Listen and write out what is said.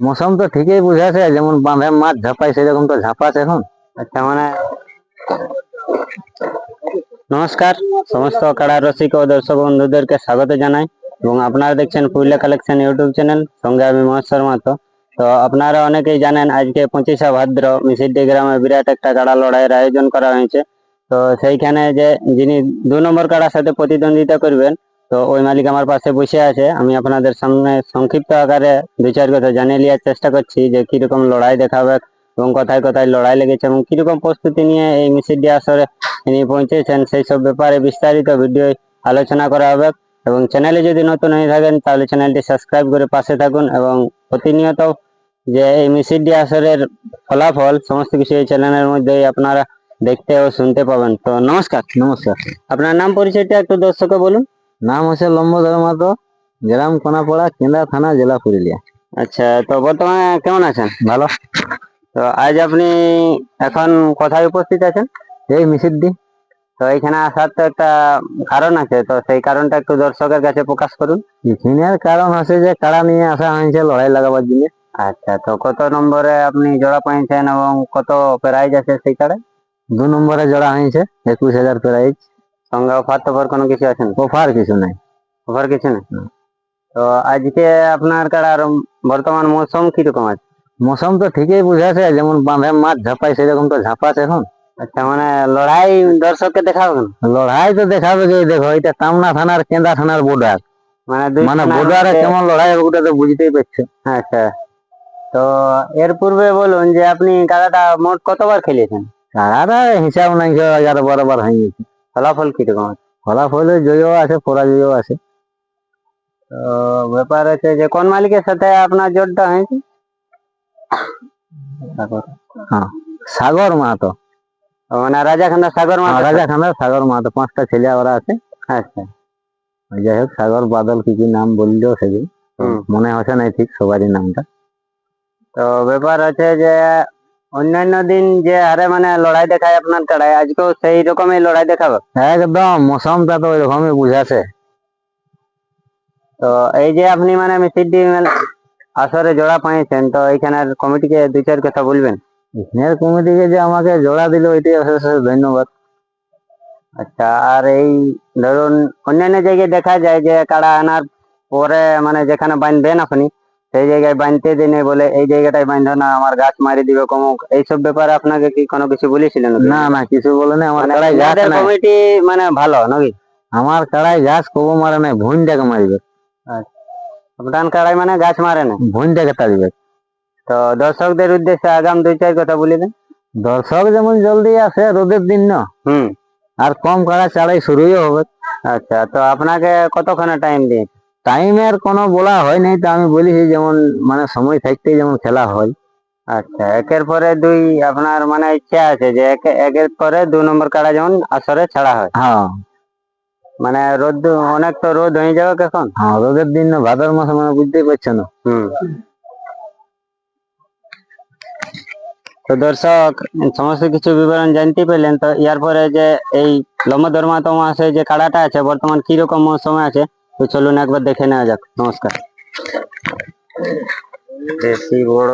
মৌসুম তো ঠিকই বুঝাছে যেমন বাঁধে মাছ ঝাপাই, সেরকম তো ঝাপাস এখন। আচ্ছা মানে নমস্কার, সমস্ত কাড়া রসিক ও দর্শক বন্ধুদেরকে স্বাগত জানাই, এবং আপনারা দেখছেন পুরুলিয়া কালেকশন ইউটিউব চ্যানেল, সঙ্গে আমি মহেশ্বর মাতো তো তো আপনারা অনেকেই জানেন, আজকে পঁচিশে ভাদ্র মিসিডি গ্রামে বিরাট একটা কাড়া লড়াইয়ের আয়োজন করা হয়েছে। তো সেইখানে যে যিনি দু নম্বর কাড়ার সাথে প্রতিদ্বন্দ্বিতা করবেন তো ওই মালিক আমার পাশে বসে আছে। আমি আপনাদের সামনে সংক্ষিপ্ত আকারে দু চার কথা জানিয়ে নেওয়ার চেষ্টা করছি যে কীরকম লড়াই দেখাবে এবং কোথায় কোথায় লড়াই লেগেছে এবং কীরকম প্রস্তুতি নিয়ে এই মিসিডি আসরে তিনি পৌঁছেছেন সেই সব ব্যাপারে বিস্তারিত ভিডিও আলোচনা করা হবে। এবং চ্যানেলে যদি নতুন হয়ে থাকেন তাহলে চ্যানেলটি সাবস্ক্রাইব করে পাশে থাকুন এবং প্রতিনিয়ত যে এই মিসিডি আসরের ফলাফল সমস্ত কিছু এই চ্যানেলের মধ্যেই আপনারা দেখতে ও শুনতে পাবেন। তো নমস্কার। নমস্কার। আপনার নাম পরিচয়টা একটু দর্শককে বলুন। নাম হচ্ছে লম্বধর মাতো গ্রাম কোনাপাড়া কেন্দ্রা থানা জেলা পুরুলিয়া। আচ্ছা তো বর্তমানে কেমন আছেন? ভালো। তো আজ আপনি এখন কোথায় উপস্থিত আছেন? এই মিসিদ্দি। তো এখানে আসার তো একটা কারণ আছে তো সেই কারণটা একটু দর্শকের কাছে প্রকাশ করুন। এখানের কারণ আছে যে কারা নিয়ে আসা হয়েছে লড়াই লাগাবার জন্য। আচ্ছা তো কত নম্বরে আপনি জোড়া পাইছেন এবং কত প্রাইজ আছে সেই কার্ডে? দু নম্বরে জোড়া হয়েছে একুশ হাজার প্রাইজ সঙ্গে অফার টফার কোনো কিছু আছে না অফার কিছু নাই। অফার কিছু না। তো আজকে আপনার কাড়ার বর্তমান মৌসুম কীরকম আছে? মৌসুম তো ঠিকই বুঝাছে যেমন বাঁধে মাছ ঝাপাই সেরকম তো ঝাপাস এখন। আচ্ছা মানে লড়াই দর্শককে দেখাবে লড়াই তো দেখাবে যে দেখো এটা টামনা থানার কেন্দ্রা থানার বর্ডার মানে মানে বর্ডারে কেমন লড়াই হবে ওটা তো বুঝতেই পারছ। আচ্ছা। তো এর পূর্বে বলুন যে আপনি কাড়াটা মোট কতবার খেলেছেন? কাড়াটা হিসাব নাই এগারো বারো বার হয়ে গেছে। ফলাফল কীরকম আছে ফলাফল জয়ও আছে পরাজয়ও আছে। তো ব্যাপার আছে যে কোন মালিকের সাথে আপনার জোরটা হয়েছে? সাগর। মাহাতো। মানে রাজাখান্দা সাগর মাথা রাজা খান্দার সাগর মাহাতো। পাঁচটা ছেলে ওরা আছে। আচ্ছা। যাই হোক সাগর বাদল কি কি নাম বলল সেদিন। মনে হচ্ছে না ঠিক সবারই নামটা। তো ব্যাপার আছে যে অন্যান্য দিন যে হারে মানে লড়াই দেখায় আপনার কাড়ায় আজকেও সেই রকমই লড়াই দেখাবে। একদম মৌসুমটা তো ওইরকমই বুঝাছে। তো এই যে আপনি মানে মিসিডি আসরে জোড়া পাইছেন তো এইখানের কমিটিকে দুই চার কথা বলবেন। এখানের কমিটিকে যে আমাকে জোড়া দিল অশেষ ধন্যবাদ। আচ্ছা আর এই ধরুন অন্যান্য জায়গায় দেখা যায় যে কাড়া আনার পরে মানে যেখানে বাঁধবেন আপনি সেই জায়গায় বাঁধতে দিনে বলে এই জায়গাটায় বাঁধো না আমার গাছ মারি দিবে কমুক। এইসব ব্যাপারে আপনাকে কি কোনো কিছু বলেছিলেন না না কিছু বলে না আমার মানে কাড়াই গাছ নাই। কমিটি মানে ভালো নাকি? আমার কাড়াই গাছ কবো মারে নাই ভুইনটাকে মারিবে। আপনার কাড়াই মানে গাছ মারে না ভুইনটাকে তাড়িবে। তো দর্শকদের উদ্দেশ্যে আগাম দুই চার কথা বলে দেন। দর্শক যেমন জলদি আসে রোদের দিন না। হুম। আর কম কাড়া চাড়াই শুরুই হবে। আচ্ছা তো আপনাকে কতক্ষণে টাইম দিয়ে টাইমের কোনো বলা হয় নাই তো আমি বলেছি যেমন মানে সময় থাকতে যেমন খেলা হয়। আচ্ছা একের পরে দুই আপনার মানে ইচ্ছা আছে যে একে- একের পরে দু নম্বর কাড়া যেমন আসরে ছাড়া হয়। হ্যাঁ। মানে রোদ অনেক তো রোদ হয়ে যাবে এখন হ্যাঁ রোদের দিন না ভাদর মাসে মানে বুঝতেই পারছ না। হুম। তো দর্শক সমস্ত কিছু বিবরণ জানতে পেলেন তো ইয়ার পরে যে এই লম্বধর মাতো মাসে যে কাড়াটা আছে বর্তমান কি রকম মৌসুমে আছে তো চলুন একবার দেখে নেওয়া যাক নমস্কার দেশি বড়